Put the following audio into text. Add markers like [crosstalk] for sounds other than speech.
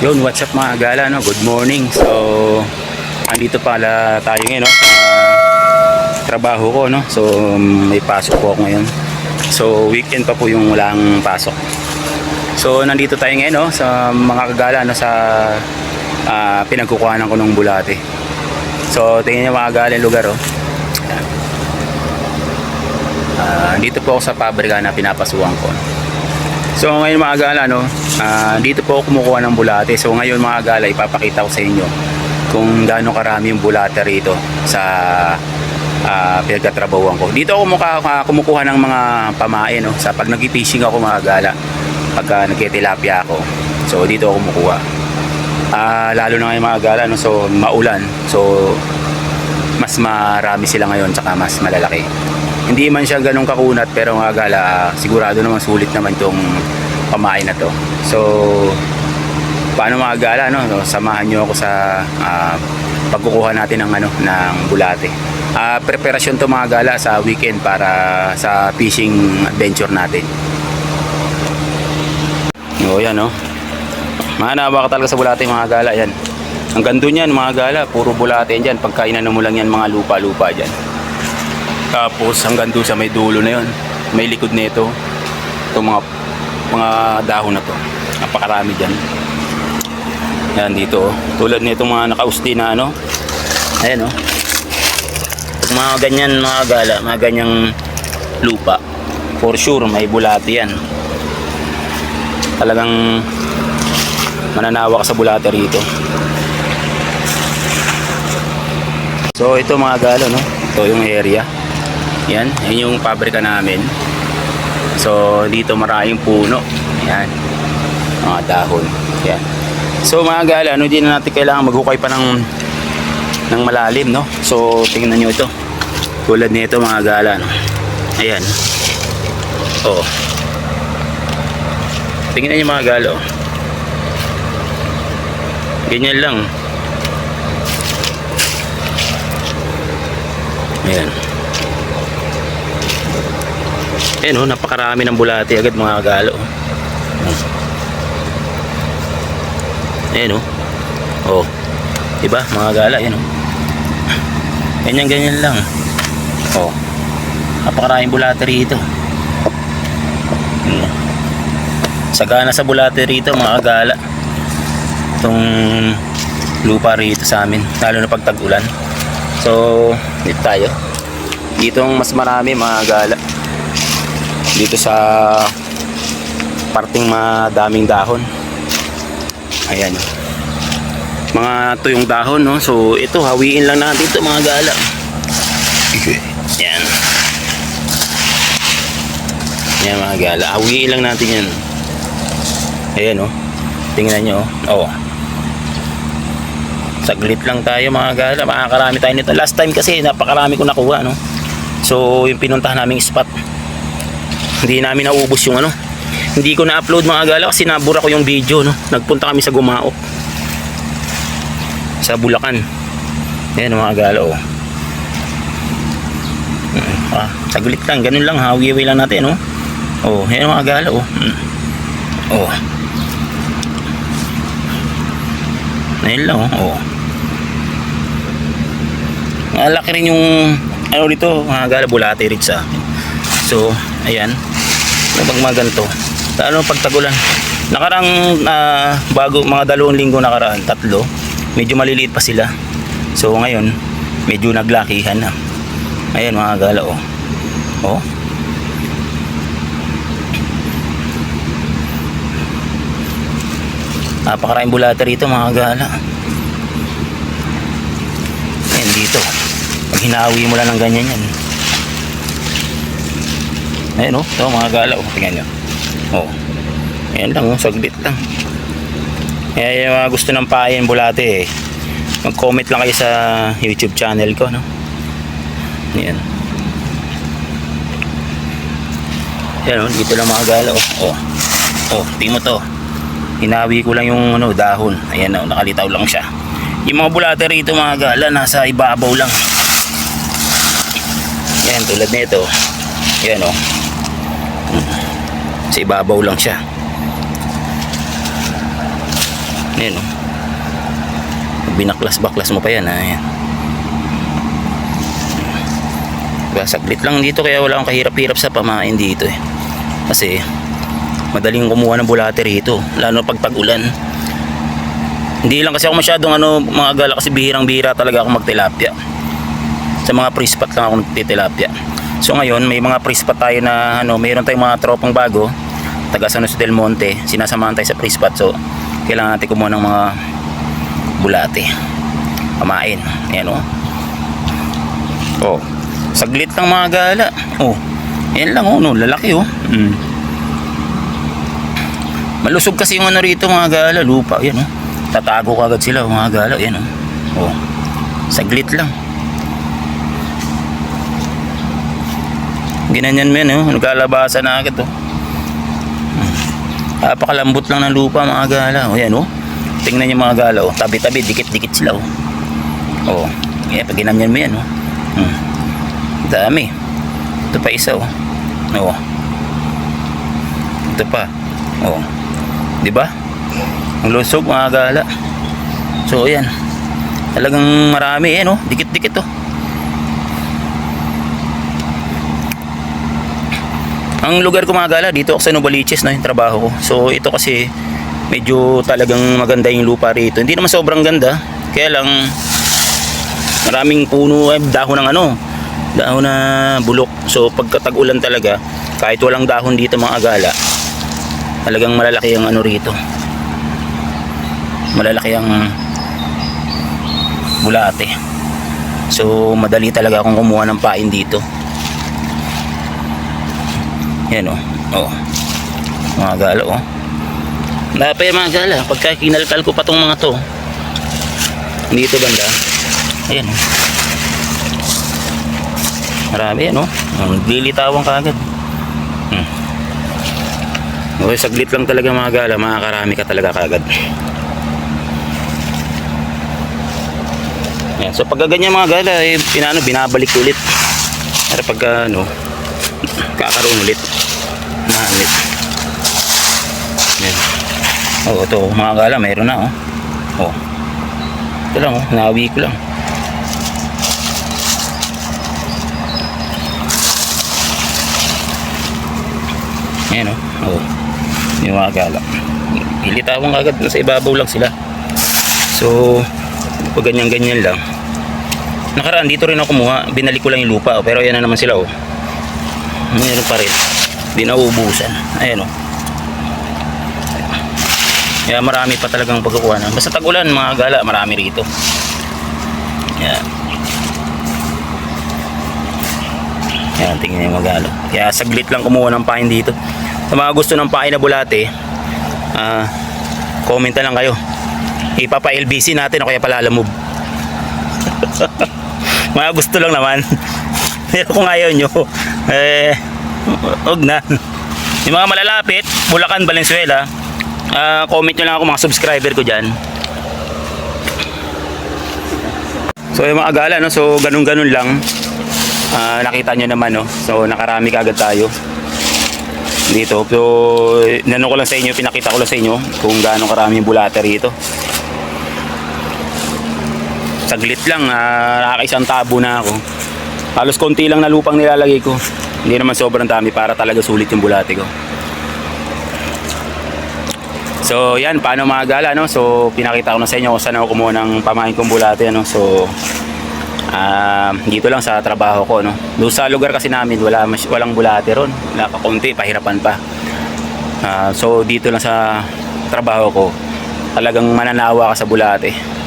Yun, what's up mga gala, no? Good morning. So, andito pala tayo ngayon, no? Sa trabaho ko, no? So, may pasok po ako ngayon. So, weekend pa po yung walang pasok. So, nandito tayo ngayon, no? Sa mga kagala, no? Sa ah, pinagkukuhanan ko ng bulate. So, tingnan niyo mga gala yung lugar, oh. Ah, dito po ako sa pabrika na pinapasuhan ko. So ngayon mga gala no, ah, dito po ako kumukuha ng bulate. So ngayon mga gala ipapakita ko sa inyo kung gaano karami yung bulate rito sa uh, pinagtatrabahuan ko. Dito ako muka, ah, kumukuha ng mga pamain no, sa pag nag-fishing ako mga gala. Pagka nagtitilapia ako. So dito ako kumukuha. Ah, lalo na ngayon mga gala no, so maulan. So mas marami sila ngayon tsaka mas malalaki. Hindi man siya ganun kakunat pero mga gala ah, sigurado naman sulit naman itong pamain na to. So paano mga gala no? So, samahan niyo ako sa ah, pagkukuha natin ng ano ng bulate. Ah, preparasyon to mga gala sa weekend para sa fishing adventure natin. O yan no. Mahanawa ka talaga sa bulate mga gala yan. Ang gando niyan mga gala, puro bulate yan dyan. Pagkainan mo lang yan mga lupa-lupa dyan. Tapos hanggang doon sa may dulo na yon, may likod nito. Itong mga mga dahon na to. Napakarami diyan. Yan dito oh. Tulad nito mga nakausti na ano. Ayan oh. Mga ganyan mga gala, mga ganyang lupa. For sure may bulate yan. Talagang mananawa ka sa bulate rito. So ito mga galo no. Ito yung area. Yan, yan yung pabrika namin. So, dito maraming puno. Yan. Mga dahon. Yan. So, mga gala, ano, hindi na natin kailangan maghukay pa ng ng malalim, no? So, tingnan nyo ito. Tulad nito, mga gala, no? Ayan. Oh. Tingnan nyo, mga gala, oh. Ganyan lang. Ayan. Ayan oh, napakarami ng bulati agad mga galo. Ayan oh. Oh. Diba mga gala, ayan oh. Ganyan ganyan lang. Oh. Napakaraming bulati rito. Hmm. Sagana sa bulati rito mga gala. Itong lupa rito sa amin, lalo na pag tag-ulan. So, dito tayo. Dito mas marami mga gala dito sa parting madaming dahon. Ayan. Mga tuyong dahon no? So ito hawiin lang natin ito mga gala. Yan yan mga gala. Hawiin lang natin yan. Ayan no? Tingnan nyo oh. Saglit lang tayo mga gala. Makakarami tayo nito. Last time kasi napakarami ko nakuha no? So yung pinuntahan naming spot hindi namin naubos yung ano. Hindi ko na-upload mga gala kasi nabura ko yung video no? Nagpunta kami sa Gumaok sa Bulacan. Yan mga gala oh. Mm, ah, saglit lang. Ganun lang hawi-hawi lang natin no? Oh yan mga gala oh. Mm. oh. Ayun lang oh, oh. malaki rin yung ano dito mga gala bulate rin sa akin so ayan. Kapag mga ganito? Ano pagtagulan? Nakarang ah, bago mga dalawang linggo nakaraan tatlo medyo maliliit pa sila. So ngayon medyo naglakihan na. Ayan mga gala oh. Oh. Napakaraming bulata rito mga gala. Ayan dito. Pag hinawi mo lang ng ganyan yan Ayan o, ito mga gala o, tingnan nyo. O, ayan lang o, saglit lang. Kaya yung mga gusto ng pain bulate eh, mag-comment lang kayo sa YouTube channel ko, no? Ayan. Ayan o, dito lang mga gala o. O, o, tingnan mo to. Hinawi ko lang yung ano, dahon. Ayan o, nakalitaw lang siya. Yung mga bulate rito mga gala, nasa ibabaw lang. Ayan, tulad nito. Ayan o. Sa ibabaw lang siya. Ayan o. Binaklas-baklas mo pa yan. Ayan. Saglit lang dito kaya wala akong kahirap-hirap sa pamain dito eh. Kasi madaling kumuha ng bulate rito. Lalo pag tag-ulan. Hindi lang kasi ako masyadong ano, mga gala kasi bihirang-bihira talaga ako magtilapia. Sa mga pre-spot lang ako nagtitilapia. So ngayon, may mga pre-spot tayo na ano, mayroon tayong mga tropang bago. Taga San Jose del Monte. Sinasamahan tayo sa pre-spot. So, kailangan natin kumuha ng mga bulate. Pamain. Ayan o. Oh. Saglit ng mga gala. Oh. Ayan lang oh, no. lalaki oh. Mm. Malusog kasi yung ano rito mga gala, lupa. Ayan oh. Tatago ka agad sila mga gala. Ayan oh. Oh. Saglit lang. Ginanyan mo yan oh. Nagkalabasan na agad oh. Napakalambot lang ng lupa mga gala. O yan oh. Tingnan niyo mga gala oh. Tabi-tabi, dikit-dikit sila oh. Oh. Yeah, pag ginanyan mo yan oh. Hmm. Dami. Ito pa isa oh. Oh. Ito pa. Oh. 'Di ba? Ang lusog mga gala. So ayan. Talagang marami eh no. Dikit-dikit oh. Ang lugar ko mga gala dito ako sa Novaliches na yung trabaho ko. So ito kasi medyo talagang maganda yung lupa rito. Hindi naman sobrang ganda. Kaya lang maraming puno eh, dahon ng ano dahon na bulok so pagkatag-ulan talaga kahit walang dahon dito mga agala talagang malalaki ang ano rito malalaki ang bulate so madali talaga akong kumuha ng pain dito yan o oh. mga gala oh. Napay mga gala pagka kinalkal ko pa tong mga to dito banda. Ayan o marami yan o lilitawan ka agad hmm. okay, saglit lang talaga mga gala makakarami ka talaga kagad. Yan so pagka ganyan mga gala eh, pinano, binabalik ulit. Para pagka ano kakaroon ulit naanit yan oh ito mga gala mayroon na oh oh ito lang oh nawi ko lang Ayan o. Oh. Yung mga gala. Ilitawan agad sa ibabaw lang sila. So, pag ganyan-ganyan lang. Nakaraan dito rin ako kumuha. Binalik ko lang yung lupa. Oh. Pero ayan na naman sila oh. Meron pa rin. Di nauubusan. Ayan o. Oh. Kaya marami pa talagang pagkukuha. Basta tag-ulan mga gala, marami rito. Yan. Yan, tingnan yung magalo. Kaya saglit lang kumuha ng pain dito. Sa mga gusto ng pain na bulate, ah, comment na lang kayo. Ipapa-LBC natin o kaya palalamove. [laughs] mga gusto lang naman. [laughs] Pero kung ayaw nyo, eh, [laughs] huwag na. Yung mga malalapit, Bulacan, Valenzuela, ah, comment nyo lang ako mga subscriber ko dyan. So yung mga agala, no? so ganun-ganun lang. Ah, nakita nyo naman, no? so nakarami kagad tayo dito. So, nano ko lang sa inyo, pinakita ko lang sa inyo kung gaano karami yung bulate rito. Saglit lang, ah, nakakaisang tabo na ako. Halos konti lang na lupang nilalagay ko. Hindi naman sobrang dami para talaga sulit yung bulate ko. So, yan, paano mga gala, no? So, pinakita ko na sa inyo kung saan ako kumuha ng pamain kong bulate, no? So, ah, dito lang sa trabaho ko, no? Doon sa lugar kasi namin, wala, walang bulate ron. Wala pa konti, pahirapan pa. Ah, so, dito lang sa trabaho ko, talagang mananawa ka sa bulate.